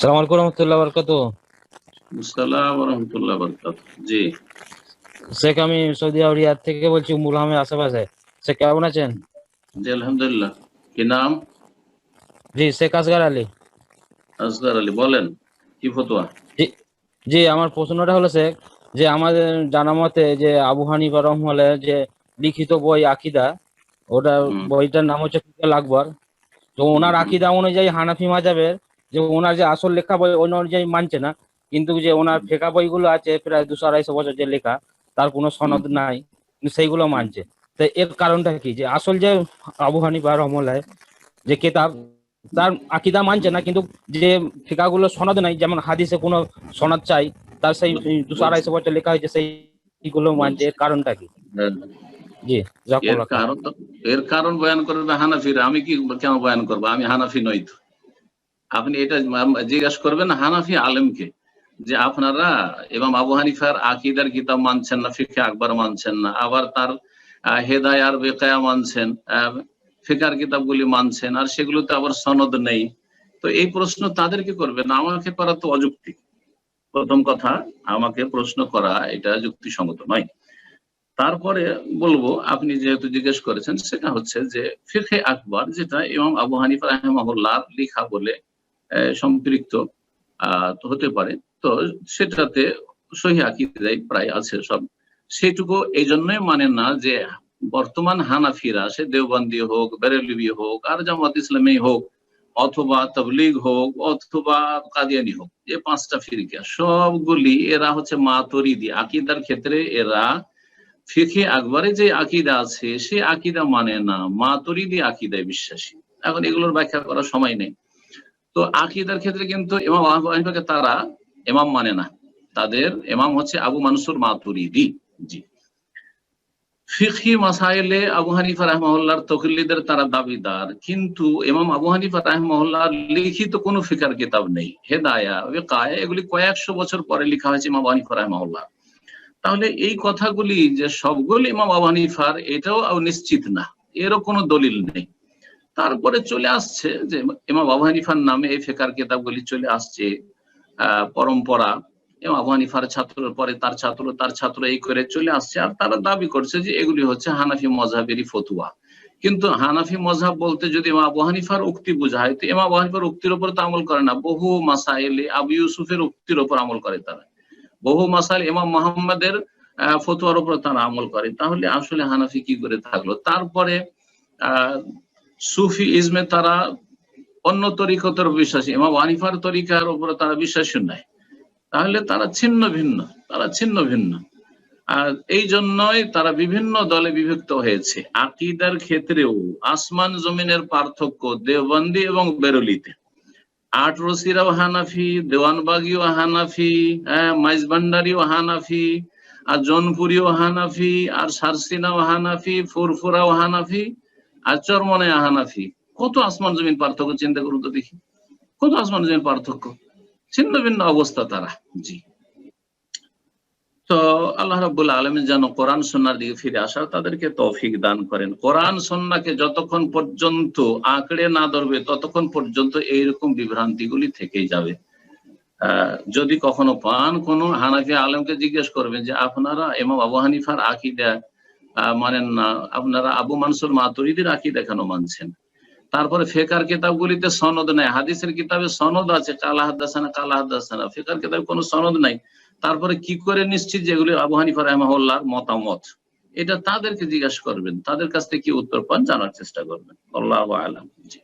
সালাম আলাইকুম রহমতুল্লাহ বরকত। আসসালাম রহমতুল্লাহ বরকাত। জি। শেখ আমি সৌদি আরবিয়ার থেকে বলছি উমুল আহমেদ আশেপাশে। শেখ কেমন আছেন? জি আলহামদুলিল্লাহ। কি নাম? জি শেখ আসগার আলী। আসগার আলী বলেন কি ফতোয়া? জি আমার প্রশ্নটা হলো শেখ যে আমাদের জানা মতে যে আবু হানিফা রহমালের যে লিখিত বই আকিদা ওটা বইটার নাম হচ্ছে আকবর। তো ওনার আকিদা অনুযায়ী হানাফি মাজাবের যে ওনার যে আসল লেখা বই ওই অনুযায়ী মানছে না কিন্তু যে ওনার ফেকা বইগুলো আছে প্রায় দুশো আড়াইশো বছর যে লেখা তার কোনো সনদ নাই সেইগুলো মানছে। তো এর কারণটা কি? যে আসল যে আবু হানিফা রহমুল্লাহ যে কেতাব তার আকিদা মানছে না কিন্তু যে ফিকাগুলো সনদ নাই যেমন হাদিসে কোনো সনদ চাই তার সেই দুশো আড়াইশো বছর লেখা হয়েছে সেইগুলো মানছে। এর কারণটা কি? হ্যাঁ। জি এর কারণ তো- এর কারণ বয়ান করবে হানাফিরা আমি কি কেন বয়ান করব? আমি হানাফি নই তো। আপনি এটা জিজ্ঞাসা করবেন হানাফি আলেমকে যে আপনারা এবং আবু হানিফার আকিদার কিতাব মানছেন না ফিকে আকবর মানছেন না আবার তার আহ, হেদায় আর বেকায়া মানছেন ফিকার কিতাবগুলি মানছেন আর সেগুলোতে আবার সনদ নেই। তো এই প্রশ্ন তাদেরকে করবেন আমাকে করা তো অযুক্তি প্রথম কথা আমাকে প্রশ্ন করা এটা যুক্তিসঙ্গত নয়। তারপরে বলব আপনি যেহেতু জিজ্ঞেস করেছেন সেটা হচ্ছে যে ফিখে আকবর যেটা ইমাম আবু হানিফা রাহমাহুল্লাহ লিখা বলে সম্পৃক্ত হতে পারে। তো সেটাতে সহি আকিদাই প্রায় আছে সব। সেটুকু এই জন্যই মানে না যে বর্তমান হানাফিরা, সে দেওবন্দি হোক, বেরেলিবি হোক, আর জামাত ইসলামী হোক, অথবা তবলিগ হোক, অথবা কাদিয়ানি হোক, যে পাঁচটা ফিরকিয়া সবগুলি এরা হচ্ছে মা মাতরিদি। আকিদার ক্ষেত্রে এরা ফিখে আকবরে যে আকিদা আছে, সে আকিদা মানে না মা মাতরিদি আকিদায় বিশ্বাসী। এখন এগুলোর ব্যাখ্যা করার সময় নেই। তো আকিদার ক্ষেত্রে কিন্তু ইমাম আবু তারা ইমাম মানে না। তাদের ইমাম হচ্ছে আবু মানসুর মাতুরিদি। জি। ফিখি মাসাইলে আবু হানিফা রহমাহুল্লাহর তকলিদের তারা দাবিদার। কিন্তু ইমাম আবু হানিফা রহমাহুল্লাহর লিখিত কোনো ফিকার কিতাব নেই। হেদায়া, ওয়েকায়া, এগুলি কয়েকশো বছর পরে লেখা হয়েছে ইমাম আবু হানিফা রহমাহুল্লাহ। তাহলে এই কথাগুলি যে সবগুলি ইমাম আবু হানিফার, এটাও নিশ্চিত না। এরও কোনো দলিল নেই। তারপরে চলে আসছে যে ইমাম আবু হানিফার নামে এই ফেকার কিতাবগুলি চলে আসছে পরম্পরা। ইমাম আবু হানিফার ছাত্রের পরে তার ছাত্র তার ছাত্র এই করে চলে আসছে আর তারা দাবি করছে যে এগুলি হচ্ছে হানাফি মজাহেরই ফতুয়া। কিন্তু হানাফি মজাব বলতে যদি ইমাম আবু হানিফার উক্তি বোঝায়, তো ইমাম আবু হানিফার উক্তির উপর তো আমল করে না। বহু মাসাইলে আবু ইউসুফের উক্তির উপর আমল করে তারা। বহু মাসাইল এমা মোহাম্মদের ফতুয়ার উপর তারা আমল করে। তাহলে আসলে হানাফি কি করে থাকল? তারপরে সুফি ইজমে তারা অন্য তরিকতের বিশ্বাসী। ইমাম আনিফার তরিকার উপরে তারা বিশ্বাসী নাই। তাহলে তারা ছিন্ন ভিন্ন, তারা ছিন্ন ভিন্ন। আর এই জন্যই তারা বিভিন্ন দলে বিভক্ত হয়েছে। আকিদার ক্ষেত্রেও আসমান জমিনের পার্থক্য দেওবন্দি এবং বেরলিতে। আট রসিরাও হানাফি, দেওয়ানবাগিও হানাফি হ্যাঁ মাইজভান্ডারিও হানাফি, আর জনপুরিও হানাফি, আর সারসিনাও হানাফি, ফুরফুরাও হানাফি আর চরমনে হানাফি কত আসমান জমিন পার্থক্য চিন্তা করুন তো দেখি। কত আসমান জমিন পার্থক্য? ছিন্ন ভিন্ন অবস্থা তারা। জি। তো আল্লাহ রাবুল আলমী যেন কোরআন সন্ন্যার দিকে ফিরে আসার তাদেরকে তৌফিক দান করেন। কোরআন সন্নাকে যতক্ষণ পর্যন্ত আঁকড়ে না ধরবে ততক্ষণ পর্যন্ত এইরকম বিভ্রান্তিগুলি থেকেই যাবে। যদি কখনো পান কোনো হানাফি আলমকে জিজ্ঞেস করবেন যে আপনারা এমাম আবু হানিফার আকিদা আহ, মানেন না, আপনারা আবু মানসুর মাতুরিদের আকিদা কেন মানছেন? তারপরে ফেকার কিতাবগুলিতে সনদ নাই, হাদিসের কিতাবে সনদ আছে, কালা হাদাসানা কালা হাদাসানা, ফেকার কিতাবে কোনো সনদ নাই। তারপরে কি করে নিশ্চিত যেগুলি আবু হানিফা রহমাহুল্লাহর মতামত? এটা তাদেরকে জিজ্ঞাসা করবেন, তাদের কাছ থেকে কি উত্তর পান জানার চেষ্টা করবেন। আল্লাহ আলম। জি